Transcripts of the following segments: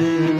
Amen.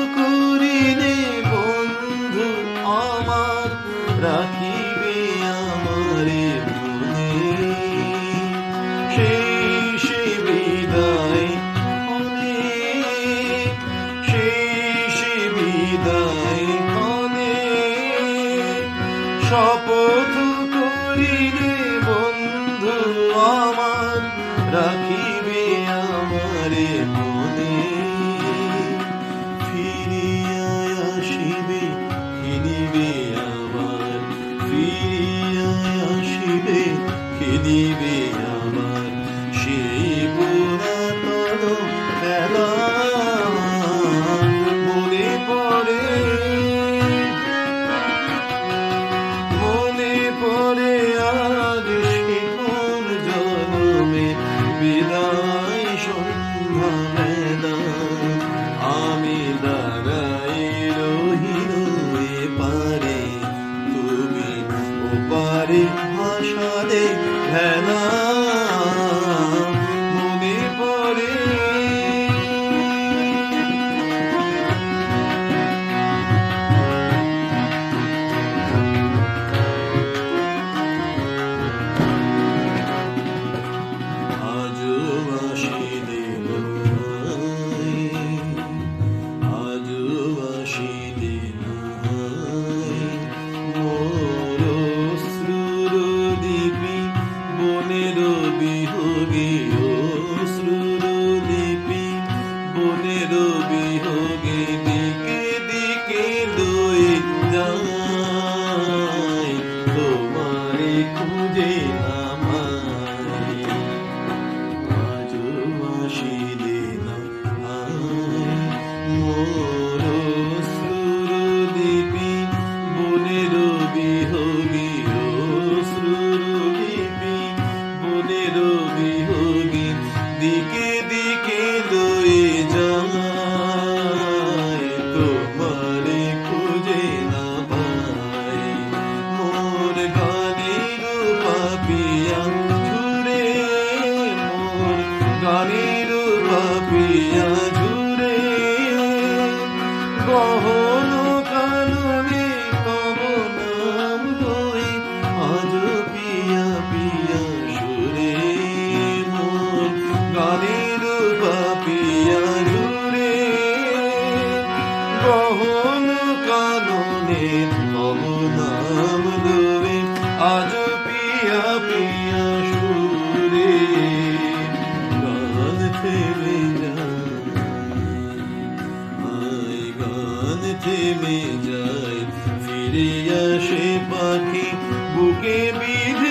শপথ করিলে বন্ধু আমার রাখ ভাষা দে ভেলা আজ পিয়া পিয়া সুরে থেমে যায়। থেমে যায়। ফিরে আসে পাখি বুকে বিধে